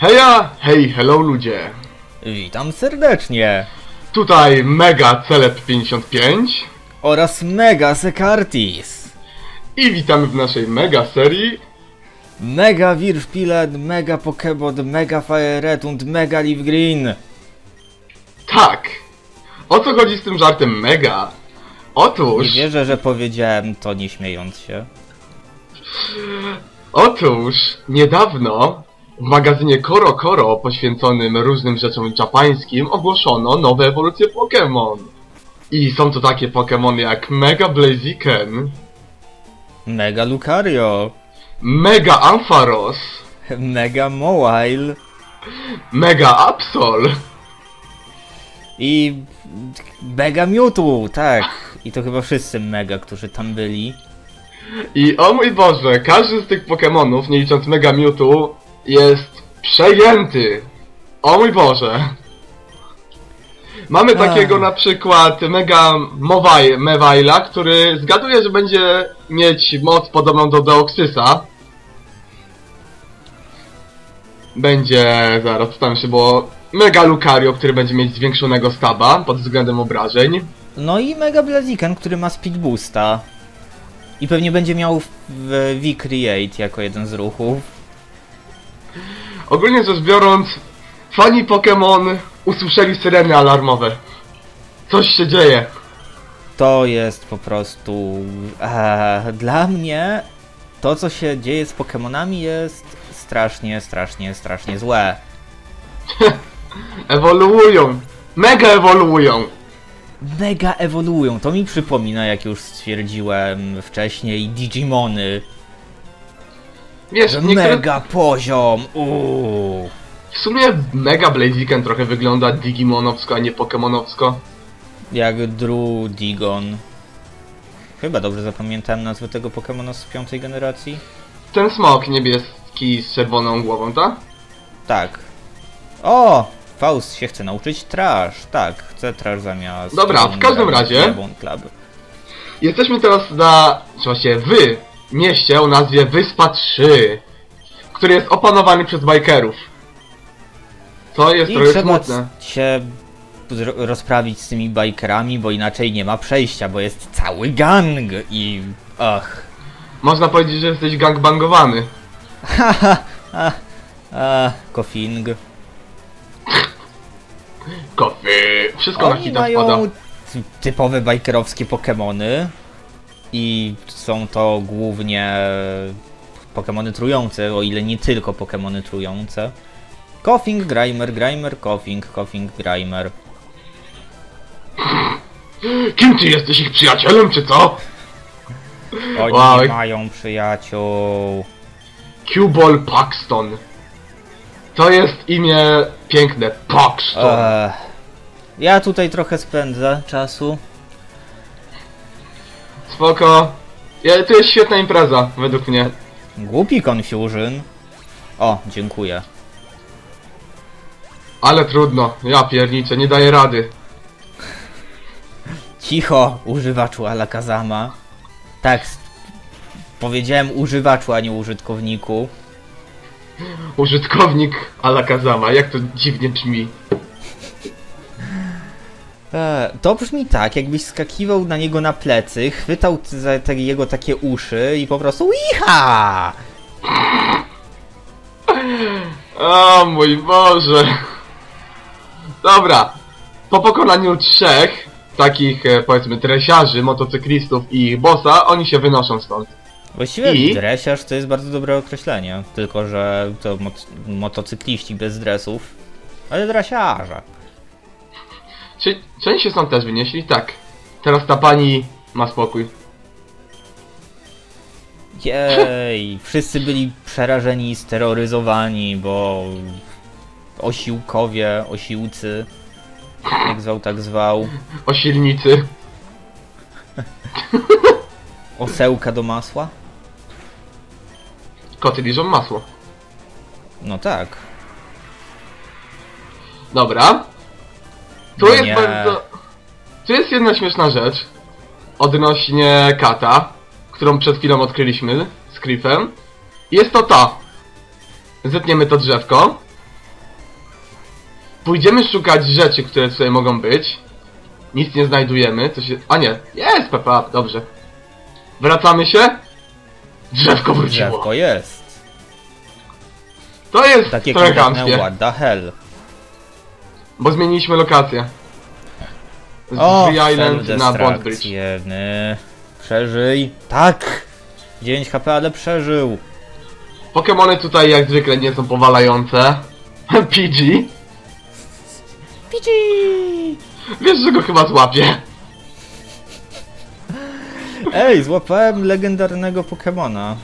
Heja, hej, hello ludzie. Witam serdecznie. Tutaj Mega Celeb 55 Oraz Mega Sekartis. i witamy w naszej mega serii. Mega Wirspielen, Mega Pokebot, Mega Fire Red und Mega Leaf Green. Tak. O co chodzi z tym żartem Mega? Otóż, Nie wierzę, że powiedziałem to nie śmiejąc się. otóż, niedawno w magazynie Koro Koro poświęconym różnym rzeczom japańskim ogłoszono nowe ewolucje Pokémon. I są to takie Pokémony jak Mega Blaziken, Mega Lucario, Mega Ampharos, Mega Mowile Mega Absol, i Mega Mewtwo, tak. I to chyba wszyscy Mega, którzy tam byli. I o mój Boże, każdy z tych Pokémonów, nie licząc Mega Mewtwo, jest przejęty. O mój Boże. Mamy takiego na przykład Mega Mowai- Mewaila, który zgaduje, że będzie mieć moc podobną do Deoxysa. Będzie, zaraz tam się było Mega Lucario, który będzie mieć zwiększonego staba pod względem obrażeń. No i Mega Blaziken, który ma Speed Boosta. I pewnie będzie miał w- w V-Create jako jeden z ruchów. Ogólnie rzecz biorąc, fani Pokémon usłyszeli syreny alarmowe. Coś się dzieje. To jest po prostu. E, dla mnie to, co się dzieje z Pokémonami, jest strasznie, strasznie, strasznie złe. Ewoluują. Mega ewoluują. Mega ewoluują. To mi przypomina, jak już stwierdziłem wcześniej, Digimony. Wiesz, niektóre... Mega poziom. Uuu. w sumie Mega Blaziken trochę wygląda Digimonowsko, a nie Pokemonowsko. Jak Drew Digon. Chyba dobrze zapamiętałem nazwę tego Pokemona z piątej generacji. Ten smok niebieski z czerwoną głową, tak? Tak. O! Faust się chce nauczyć trash. Tak, chce trash zamiast. Dobra, w każdym razie-. Jesteśmy teraz na, czy właściwie w mieście o nazwie Wyspa 3, który jest opanowany przez bajkerów. To jest I trochę trzeba smutne. się rozprawić z tymi bajkerami, bo inaczej nie ma przejścia, bo jest cały gang i... Ach. Można powiedzieć, że jesteś gangbangowany. Haha. a, a, Kofing. Kofy. Wszystko na Oni hita wpada. mają ty- typowe bajkerowskie Pokemony i są to głównie Pokemony trujące, o ile nie tylko Pokemony trujące. Koffing, Grimer, Grimer, Koffing, Koffing, Grimer. Kim ty jesteś ich przyjacielem, czy co? Oni Oj. nie mają przyjaciół. Cuball Paxton. To jest imię piękne. Paxton. Ech. Ja tutaj trochę spędzę czasu. Spoko. Ja, to jest świetna impreza, według mnie. Głupi Confusion. O, dziękuję. Ale trudno. Ja pierniczę, nie daję rady. Cicho, używaczu Alakazama. Tak, s- powiedziałem używaczu, a nie użytkowniku. Użytkownik Alakazama. Jak to dziwnie brzmi. E, to brzmi tak, jakbyś skakiwał na niego na plecy, chwytał za te jego takie uszy i po prostu iha! O mój Boże. Dobra. Po pokonaniu trzech takich, e, powiedzmy, dresiarzy, motocyklistów i ich bossa, oni się wynoszą stąd. Właściwie I? dresiarz to jest bardzo dobre określenie, tylko że to mot motocykliści bez dresów, ale dresiarze. Czy, czy oni się stąd też wynieśli? Tak. Teraz ta pani ma spokój. Jej, wszyscy byli przerażeni i steroryzowani, bo osiłkowie, osiłcy, jak zwał, tak zwał, Osilnicy. osełka do masła? Koty liżą masło. No tak. Dobra. Tu No jest nie. bardzo... Tu jest jedna śmieszna rzecz. Odnośnie kata, którą przed chwilą odkryliśmy z Creepem. Jest to ta. Zetniemy to drzewko. Pójdziemy szukać rzeczy, które tutaj mogą być. Nic nie znajdujemy, co się... A nie, jest Pepa, dobrze. Wracamy się. Drzewko wróciło. Drzewko jest. To jest Takie trochę chamskie, what the hell. Bo zmieniliśmy lokację. Z O, Free Island na Bond Bridge. Przeżyj. Tak! 9 HP, ale przeżył. Pokemony tutaj jak zwykle nie są powalające. PG. Pici! Wiesz, że go chyba złapię. Ej, złapałem legendarnego Pokemona.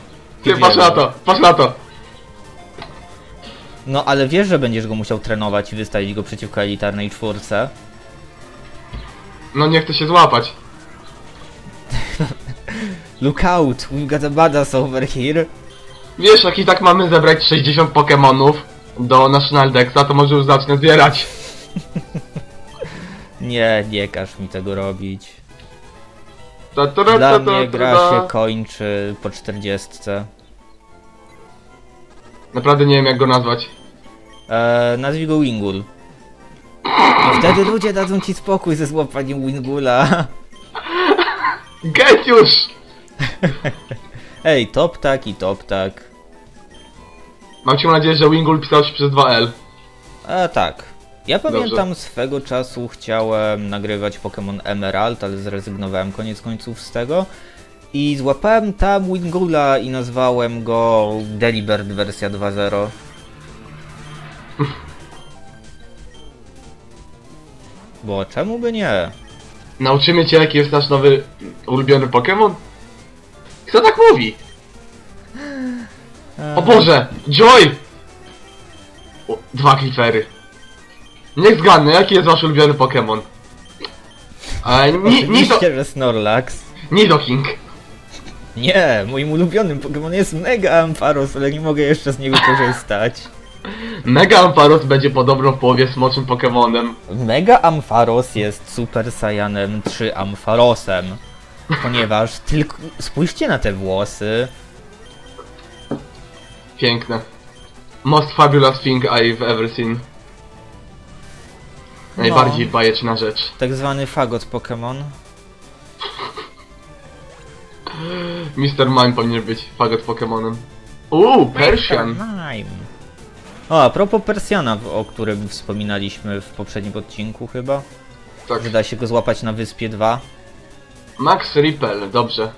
Ty, patrz na to, patrz na to. No ale wiesz, że będziesz go musiał trenować i wystawić go przeciwko elitarnej czwórce. No nie chcę się złapać. Look out, we've got a badass over here. Wiesz, jak i tak mamy zebrać 60 Pokemonów do National Dexa, to może już zacznę zbierać. Nie, nie każ mi tego robić. Ta, ta, ta, Dla ta, mnie ta, gra ta. się kończy po 40. Naprawdę nie wiem jak go nazwać. Eee, nazwij go Wingul. I wtedy ludzie dadzą ci spokój ze złapaniem Wingula. Get już! Ej, top tak i top tak. Mam cię nadzieję, że Wingul pisał się przez 2L. A tak. Ja pamiętam swego czasu chciałem nagrywać Pokémon Emerald, ale zrezygnowałem koniec końców z tego. I złapałem tam Wingula i nazwałem go Delibird wersja 2.0. Bo czemu by nie? Nauczymy cię jaki jest nasz nowy ulubiony Pokémon? Kto tak mówi? O Boże! Joy! O, dwa klifery. Niech zgadnę, jaki jest wasz ulubiony Pokémon? E, ni, Nido, Oczywiście, że Snorlax. Nidoking. Nie, moim ulubionym Pokémon jest Mega Ampharos, ale nie mogę jeszcze z niego korzystać. Mega Ampharos będzie podobno w połowie smoczym Pokémonem. Mega Ampharos jest Super Saiyanem 3 Ampharosem. Ponieważ tylko. Spójrzcie na te włosy. Piękne. Most fabulous thing I've ever seen. Najbardziej bajeczna rzecz. Tak zwany fagot Pokémon. Mr. Mime powinien być fagot Pokémonem. Uuu, Persian. Mime. O, a propos Persjana, o którym wspominaliśmy w poprzednim odcinku chyba. Tak. Że da się go złapać na wyspie 2. Max Ripple, dobrze.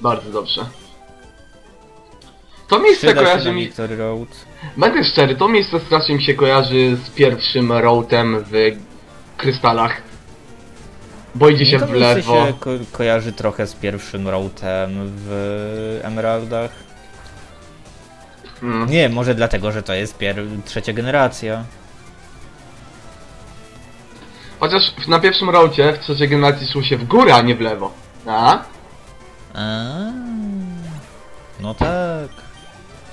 Bardzo dobrze. To miejsce Przyda kojarzy mi... Victory Road. Będę szczery, to miejsce strasznie mi się kojarzy z pierwszym routem w krystalach. Bo idzie się to w lewo. się ko kojarzy trochę z pierwszym routem w Emeraldach. Mm. Nie, może dlatego, że to jest trzecia generacja. Chociaż w- na pierwszym roucie w trzeciej generacji szło się w górę, a nie w lewo. A? A, no tak.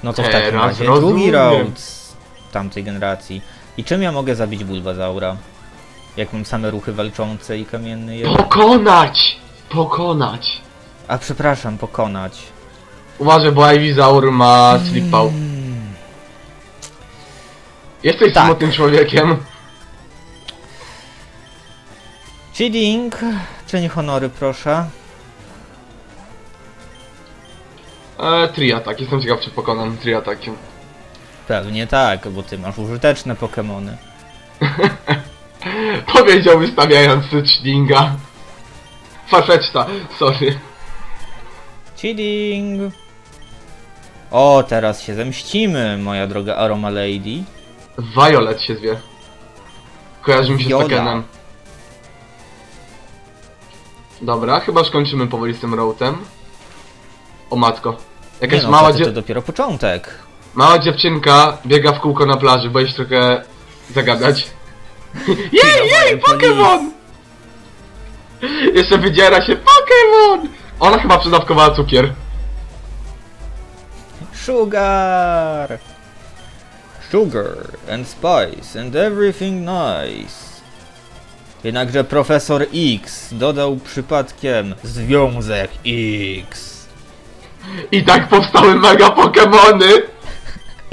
No to w Teraz takim razie rozumiem. drugi round z tamtej generacji. I czym ja mogę zabić Bulbazaura? Jak mam same ruchy walczące i kamienny je... Pokonać! Pokonać! A przepraszam, pokonać. Uważaj, bo Ivysaur ma slipał. Mm, Jesteś Tak. smutnym człowiekiem. cheating. Czyń honory, proszę. E, triatak, jestem ciekaw czy pokonam triatakiem. Pewnie tak, bo ty masz użyteczne Pokemony. Powiedział wystawiając Chlinga. Farfetchta, sorry. Cheating. O, teraz się zemścimy, moja droga Aroma Lady. Violet się zwie. Kojarzy mi się Viola. z Tekenem. Dobra, chyba już kończymy powoli z tym routem. O matko. Jakaś Nie no, mała, dzie to dopiero początek. mała dziewczynka biega w kółko na plaży, boję się trochę zagadać. Jej, jej, Pokémon! Jeszcze wydziera się Pokémon! Ona chyba przedawkowała cukier. Sugar! Sugar and spice and everything nice. Jednakże profesor X dodał przypadkiem związek X. I tak powstały mega Pokémony!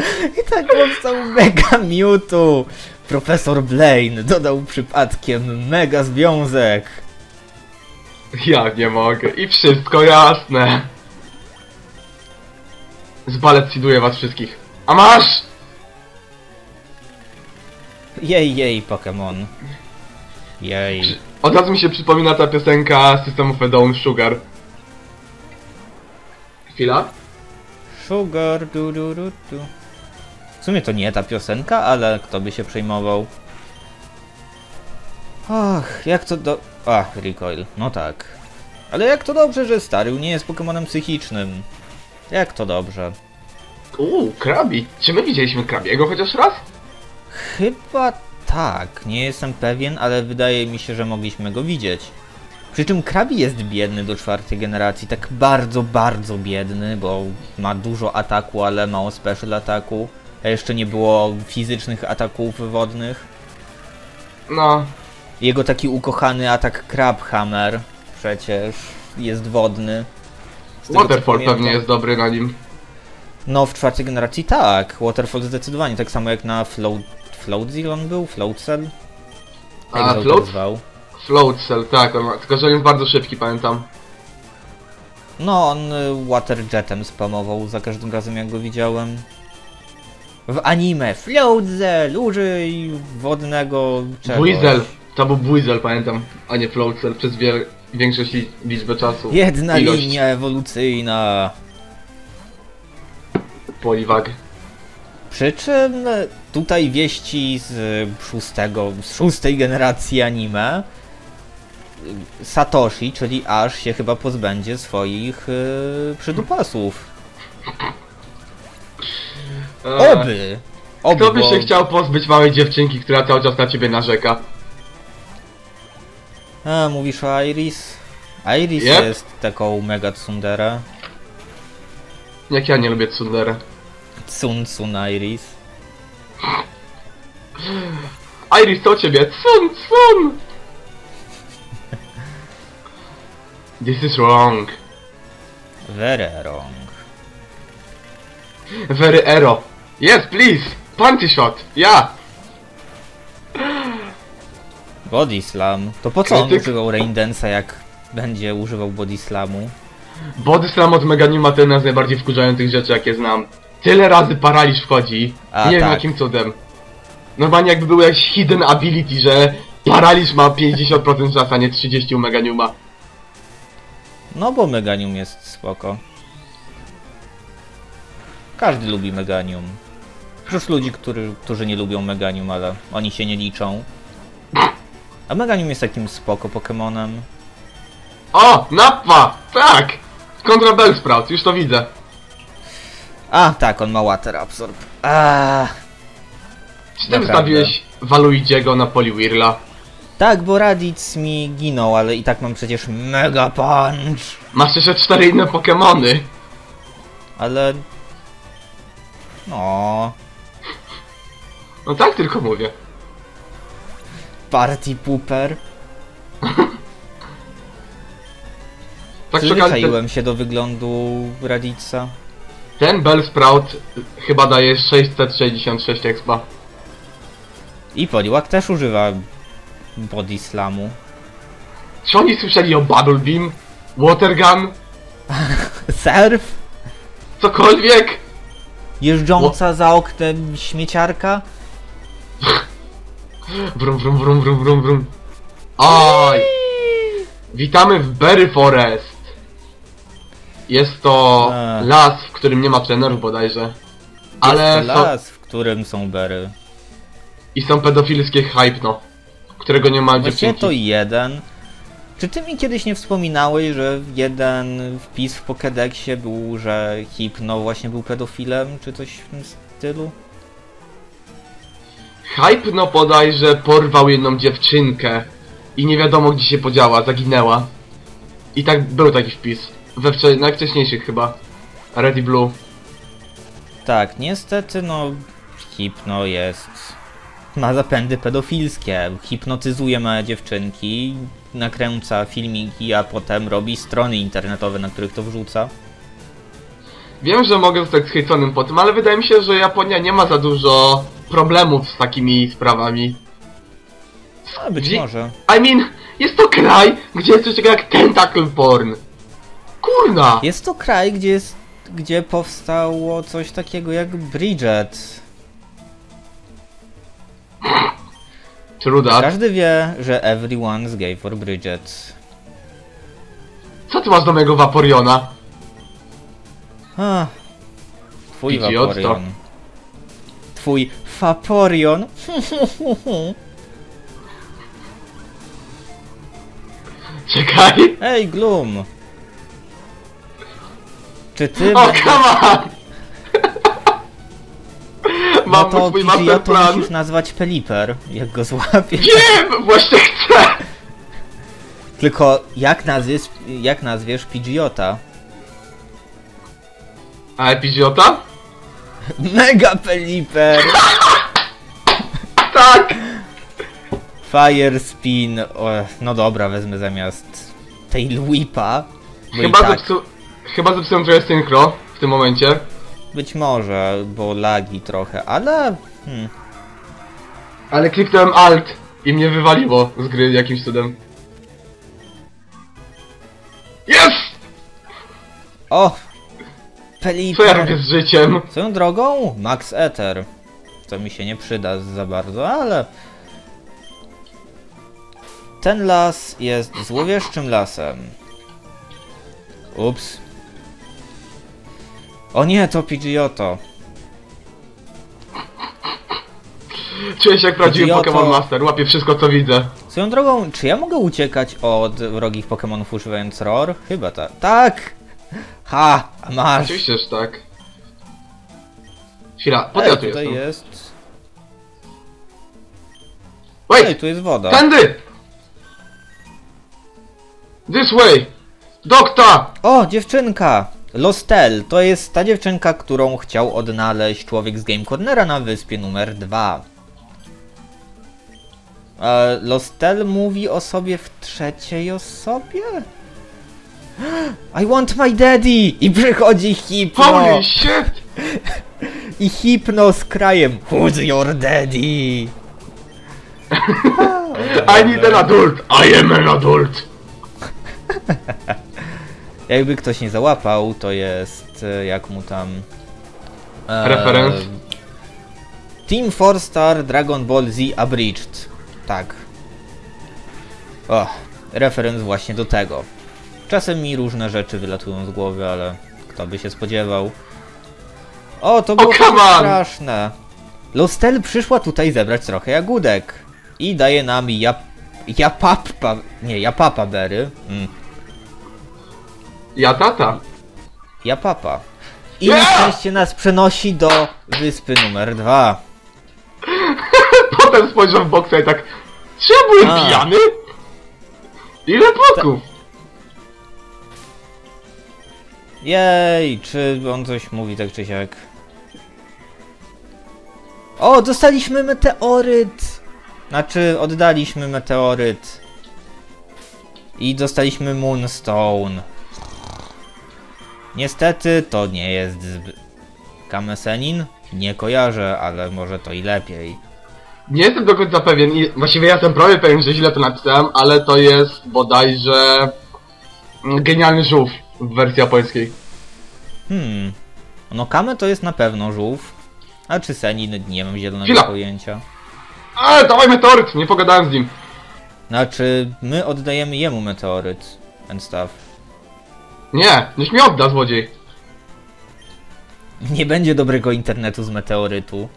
I tak powstał Mega Mewtwo. Profesor Blaine dodał przypadkiem mega związek. Ja nie mogę. I wszystko jasne. Zbaletciduję was wszystkich. A masz! Jej, jej, Pokémon. Jej. Od razu mi się przypomina ta piosenka System of a Down Sugar. Chwila. Sugar, du, du, du, du. W sumie to nie ta piosenka, ale kto by się przejmował. Ach, jak to do... Ach, recoil, no tak. Ale jak to dobrze, że stary nie jest Pokemonem psychicznym. Jak to dobrze. Uuu, krabi. Czy my widzieliśmy krabiego chociaż raz? Chyba tak, nie jestem pewien, ale wydaje mi się, że mogliśmy go widzieć. Przy czym Krabi jest biedny do czwartej generacji, tak bardzo, bardzo biedny, bo ma dużo ataku, ale mało special ataku. Jeszcze nie było fizycznych ataków wodnych. No. Jego taki ukochany atak Crabhammer przecież jest wodny. Z Waterfall pewnie jest dobry na nim. No, w czwartej generacji tak. Waterfall zdecydowanie, tak samo jak na Float... Floatzil on był? Floatcell? Jak A, Float? zwał? Float Cell, tak, on tylko że on jest bardzo szybki, pamiętam. No, on y, Waterjetem spamował za każdym razem jak go widziałem. W anime Floatzel, użyj wodnego czegoś. Buizel. To był Buizel, pamiętam, a nie Float Cell przez wiel- większość li- liczbę czasu. Jedna Ilość linia ewolucyjna. Poliwag. Przy czym tutaj wieści z szóstego, z szóstej generacji anime Satoshi, czyli Ash się chyba pozbędzie swoich y, przydupasów. Oby! Oby, Kto by bo- się chciał pozbyć małej dziewczynki, która cały czas na ciebie narzeka? A, mówisz o Iris? Iris Yep. jest taką mega tsundere. Jak ja nie lubię Tsundere. Tsun Tsun Iris. Iris, to ciebie. Tsun, tsun! This is wrong. Very wrong. Very ero. Yes, please! Panty shot! Ja! Body Slam. To po co on Krytyk. używał Rain Dance'a jak będzie używał Body Slamu? Body Slam od Meganima to jedna z najbardziej wkurzających rzeczy, jakie znam. Tyle razy paraliż wchodzi. A, nie wiem tak. jakim cudem. Normalnie jakby był jakiś hidden ability, że paraliż ma 50% szans, a nie 30 u Meganiuma. No bo Meganium jest spoko. Każdy lubi Meganium. Oprócz ludzi, którzy, którzy nie lubią Meganium, ale oni się nie liczą. A Meganium jest takim spoko Pokemonem. O! Nappa! Tak! Kontra Bellsprout, już to widzę. A, tak, on ma Water Absorb. A, Czy ty wystawiłeś Waluidziego na Poliwhirla? Tak, bo Raditz mi ginął, ale i tak mam przecież Mega Punch. Masz jeszcze cztery inne Pokemony. Ale... No... No tak tylko mówię. Party Pooper. Tak Przyzwyczaiłem się do wyglądu Raditza. ten Bellsprout chyba daje 666 expa. I Poliwag też używa Body Slamu. Czy oni słyszeli o Bubble Beam? Water Gun? Surf? Cokolwiek? Jeżdżąca za oknem śmieciarka? Wrum, wrum, wrum, wrum, wrum, wrum. Oj! Witamy w Berry Forest. Jest to Ech. las, w którym nie ma trenerów bodajże. Ale Jest to są, las, w którym są bery. i są pedofilskie hypno, którego nie ma Właściwie dziewczynki. to jeden. Czy ty mi kiedyś nie wspominałeś, że jeden wpis w Pokédexie był, że Hipno właśnie był pedofilem, czy coś w tym stylu? Hypno bodajże porwał jedną dziewczynkę i nie wiadomo gdzie się podziała, zaginęła. I tak był taki wpis. We wcze najwcześniejszych chyba. Red i Blue. Tak, niestety, no, Hipno jest. Ma zapędy pedofilskie. Hipnotyzuje małe dziewczynki, nakręca filmiki, a potem robi strony internetowe, na których to wrzuca. Wiem, że mogę zostać schwyconym po tym, ale wydaje mi się, że Japonia nie ma za dużo problemów z takimi sprawami. A być Gdzie- może. I mean, jest to kraj, gdzie jest coś takiego jak tentacle porn. Kurna! Jest to kraj, gdzie jest, gdzie powstało coś takiego jak Bridget. True that. Każdy wie, że everyone's gay for Bridget. Co ty masz do mojego Vaporiona? Ah, twój Idiotto. Vaporion. Twój Vaporion. Czekaj. Ej, Gloom! Czy ty... O, będziesz- come on! No Mam to to masterplan. musisz nazwać Peliper, jak go złapiesz. Wiem! Właśnie chcę! Tylko jak nazwiesz, jak nazwiesz Pidgeota? A epiziota? Mega Peliper! Tak! Fire Spin... O, no dobra, wezmę zamiast Tail Whipa. Chyba, tak, zepsu... Chyba zepsułem trochę synchro w tym momencie. być może, bo lagi trochę, ale... Hmm. Ale kliknąłem alt i mnie wywaliło z gry jakimś cudem. Jest! O! Co ja robię z życiem? Swoją drogą, Max Ether. To mi się nie przyda za bardzo, ale... Ten las jest złowieszczym lasem. Ups. O nie, to Pidgeotto. Czuję się jak prawdziwy Idioto. Pokémon Master, łapię wszystko co widzę. Swoją drogą, czy ja mogę uciekać od wrogich Pokémonów używając ROR? Chyba tak. Tak! Ha! A masz! Oczywiście, że tak. Chwila, po co Ej, ja tu tutaj jestem? jest... Ej, Wait! tu jest woda. Tędy! This way! Dokta! O, dziewczynka! Lostel to jest ta dziewczynka, którą chciał odnaleźć człowiek z Game Cornera na wyspie numer 2. E, Lostel mówi o sobie w trzeciej osobie? I want my daddy! I przychodzi Hipno! Holy shit! I Hipno z krajem Who's your daddy? I need an adult! I am an adult! Jakby ktoś nie załapał, to jest e, jak mu tam. e? Team 4 Star Dragon Ball Z Abridged. Tak. O, referenc właśnie do tego. Czasem mi różne rzeczy wylatują z głowy, ale kto by się spodziewał. O, to było on! straszne. Lostel przyszła tutaj zebrać trochę jagódek. I daje nam jap... Japapa... Nie, Japapa Berry. Mm. Ja tata. Japapa. I na szczęście nas przenosi do wyspy numer dwa. Potem spojrzał w boksa i tak... Czy ja byłem A. pijany? Ile bloków? Jej, czy on coś mówi tak czy siak? O, dostaliśmy meteoryt! Znaczy, oddaliśmy meteoryt. I dostaliśmy Moonstone. Niestety, to nie jest zbyt... Kamesenin? Nie kojarzę, ale może to i lepiej. Nie jestem do końca pewien właściwie ja jestem prawie pewien, że źle to napisałem, ale to jest bodajże... mm, Genialny żółw w wersji japońskiej. Hmm. No Kame to jest na pewno żółw. A czy Senin? Nie mam zielonego Chwila. pojęcia. Ale dawaj meteoryt! Nie pogadałem z nim. Znaczy, my oddajemy jemu meteoryt and stuff. Nie, niech mi odda złodziej. Nie będzie dobrego internetu z meteorytu.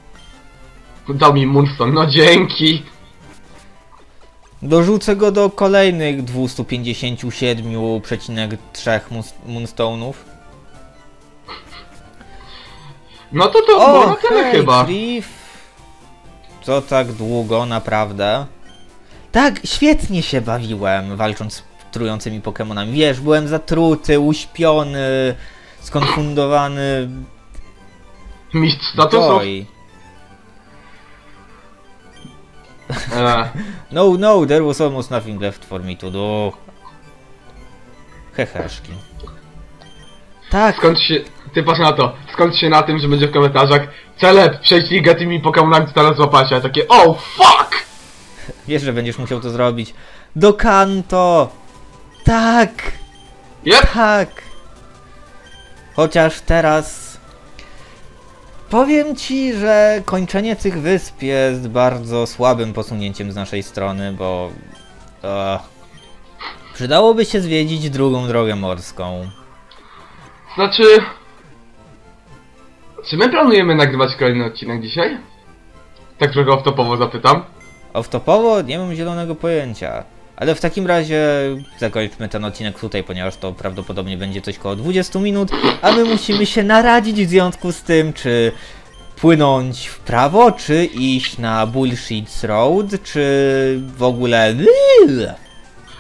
Dał mi Moonstone, no dzięki. Dorzucę go do kolejnych 257,3 mus- Moonstone'ów. No to to było na tyle chyba. Griff. Co tak długo, naprawdę? Tak, świetnie się bawiłem, walcząc z trującymi Pokemonami. Wiesz, byłem zatruty, uśpiony, skonfundowany. Mistrz statusów. Joy. No, no, there was almost nothing left for me to do. Heheszki. Tak. Skąd się... Ty patrz na to. Skąd się na tym, że będzie w komentarzach Celeb, przejść ligę tymi Pokemonami, co teraz złapacie. A takie, oh fuck! Wiesz, że będziesz musiał to zrobić. Do Kanto! Tak! Yep. Tak! Chociaż teraz... Powiem ci, że kończenie tych wysp jest bardzo słabym posunięciem z naszej strony, bo... E, przydałoby się zwiedzić drugą drogę morską. Znaczy... Czy my planujemy nagrywać kolejny odcinek dzisiaj? Tak trochę off-topowo zapytam. Off-topowo nie mam zielonego pojęcia. Ale w takim razie zakończmy ten odcinek tutaj, ponieważ to prawdopodobnie będzie coś koło 20 minut, a my musimy się naradzić w związku z tym, czy płynąć w prawo, czy iść na Bullshit Road, czy w ogóle...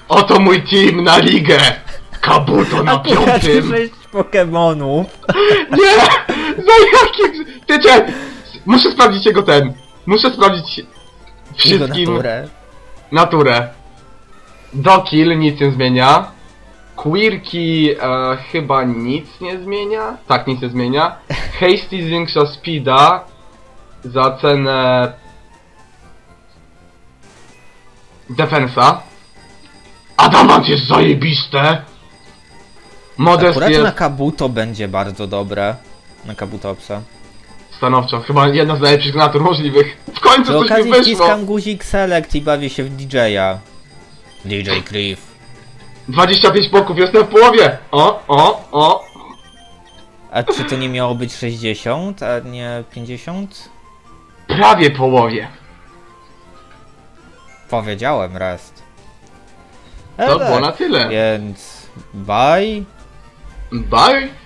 Oto mój team na ligę! Kabuto na piątym! Pokemonów. Nie! Za jakim... Wiecie, muszę sprawdzić jego ten. Muszę sprawdzić Jego wszystkim naturę. naturę. Dokil nic nie zmienia. Quirki e, chyba nic nie zmienia. Tak, nic nie zmienia. Hasty zwiększa speeda za cenę defensa. Adamant jest zajebiste! Modest Akurat jest na Kabuto będzie bardzo dobre. Na Kabutopsa. stanowczo, chyba jedna z najlepszych natur możliwych. W końcu Przy coś mi okazji wyszło! wciskam guzik Select i bawię się w DJ-a. DJ Cliff. 25 boków, jestem w połowie! O, o, o! A czy to nie miało być 60, a nie 50? Prawie połowie. Powiedziałem raz. To było na tyle. Więc bye. Bye!